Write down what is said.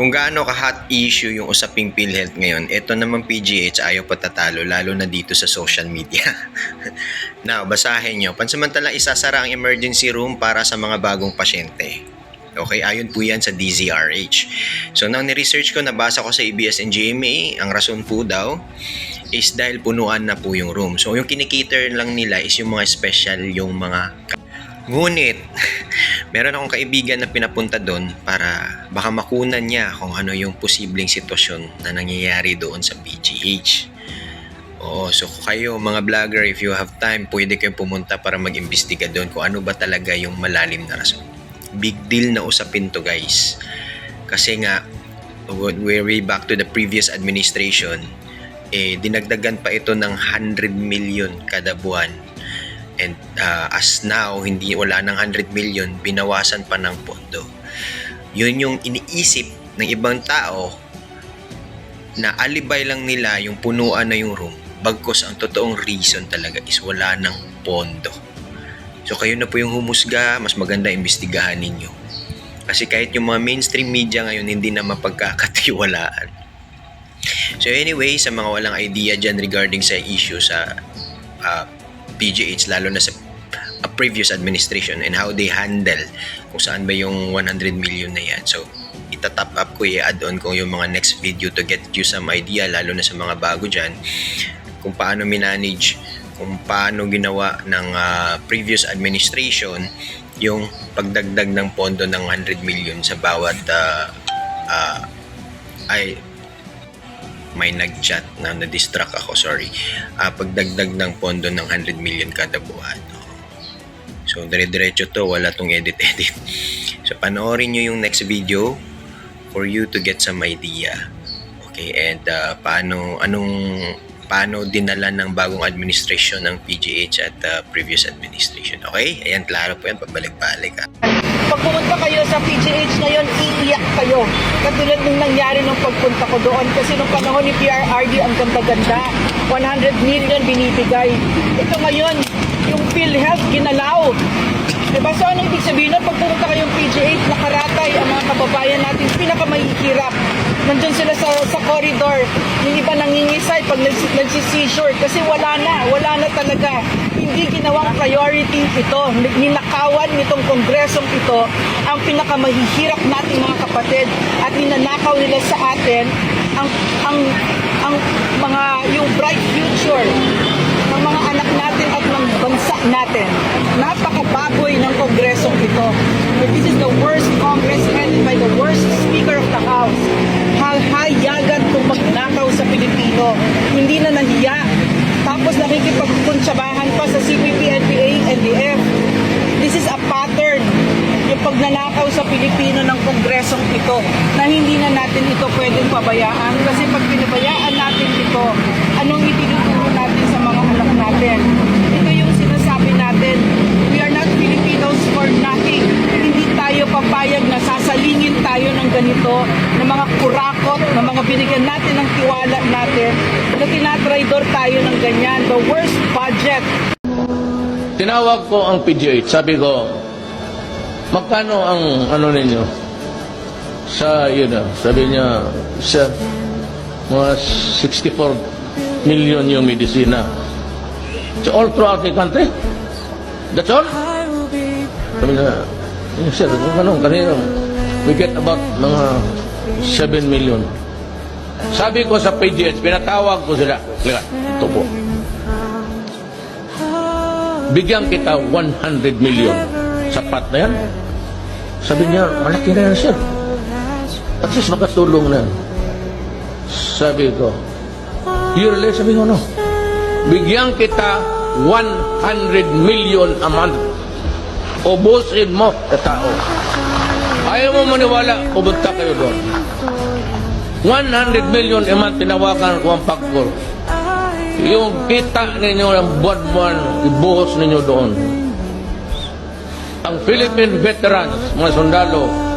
Kung gaano ka-hot issue yung usaping PhilHealth ngayon, ito naman PGH ayaw patatalo lalo na dito sa social media. Now, basahin nyo. Pansamantala, isasara ang emergency room para sa mga bagong pasyente. Okay, ayon po yan sa DZRH. So, nang ni-research ko, nabasa ko sa ABS and GMA, ang rason po daw is dahil punuan na po yung room. So, yung kinikater lang nila is yung mga special, yung mga Ngunit, meron akong kaibigan na pinapunta doon para baka makunan niya kung ano yung posibleng sitwasyon na nangyayari doon sa PGH. Oo, so kayo mga vlogger, if you have time, pwede kayong pumunta para mag-imbestiga doon kung ano ba talaga yung malalim na rason. Big deal na usapin to guys. Kasi nga, we're way back to the previous administration, eh, dinagdagan pa ito ng 100 million kada buwan And uh, as now, hindi wala ng 100 million, binawasan pa ng pondo. Yun yung iniisip ng ibang tao na alibay lang nila yung punuan na yung room. Bagkos ang totoong reason talaga is wala ng pondo. So kayo na po yung humusga, mas maganda imbestigahan ninyo. Kasi kahit yung mga mainstream media ngayon hindi na mapagkakatiwalaan. So anyway, sa mga walang idea dyan regarding sa issue sa uh, PGH lalo na sa a previous administration and how they handle kung saan ba yung 100 million na yan. So, itatap up ko, i-add on ko yung mga next video to get you some idea lalo na sa mga bago dyan kung paano minanage kung paano ginawa ng ah, previous administration yung pagdagdag ng pondo ng 100 million sa bawat ah, ah, ay may nag-chat na na-distract ako, sorry. Ah, pagdagdag ng pondo ng 100 million kada buwan. So, dire-diretso to, wala tong edit-edit. So, panoorin nyo yung next video for you to get some idea. Okay, and ah, paano, anong, paano dinala ng bagong administration ng PGH at ah, previous administration. Okay? Ayan, klaro po yan, pabalik-balik. ah. Pag pumunta kayo sa PGH ngayon, iiyak kayo. Katulad nung nangyari nung pagpunta ko doon. Kasi nung panahon ni PRRD, ang ganda-ganda. 100 million binibigay. Ito ngayon, yung PhilHealth ginalaw. Diba? So ano ibig sabihin nun? Pag pumunta kayong PGH, nakaratay ang mga kababayan natin pinakamahihirap. Nandun sila sa, sa corridor. Yung iba nangingisay pag nags- nagsisishort. Kasi wala na, wala na talaga. Hindi ginawang priority ito. Ninakawan nitong kongresong ito ang pinakamahihirap nating mga kapatid at ninanakaw nila sa atin ang ang ang mga yung bright future ng mga anak natin at ng bansa natin. Napakababoy ng kongresong ito. This is the worst Congress headed by the worst Speaker of the House. Hahayagan itong magnakaw sa Pilipino. Hindi na nahiya. This is a pattern yung pagnanakaw sa Pilipino ng kongresong ito na hindi na natin ito pwedeng pabayaan kasi pag pinabayaan natin ito, anong itinuturo natin sa mga anak natin? Ito yung sinasabi natin, we are not Filipinos for nothing. Hindi tayo papayag na sasalingin tayo ng ganito, ng mga kurakot, ng mga binigyan natin ng tiwala natin, na tinatraidor tayo ng ganyan. The worst budget Tinawag ko ang PGH. Sabi ko, magkano ang ano ninyo? Sa, yun na, sabi niya, sir, mga 64 million yung medisina. So all throughout the country? That's all? Sabi niya, "Eh, sir, kung ano, kanina, we get about mga 7 million. Sabi ko sa PGH, pinatawag ko sila. Kaya, ito po. Bigyan kita 100 million. Sapat na yan? Sabi niya, malaki na yan, sir. At least makatulong na. yan." Sabi ko, yearly, sabi ko, no. Bigyan kita 100 million a month. Ubusin mo sa tao. Ayaw mo maniwala, pumunta kayo doon. 100 million a month, tinawakan ko ang pagkor. Yung kita ninyo ng buwan-buwan, ibuhos ninyo doon. Ang Philippine veterans, mga sundalo,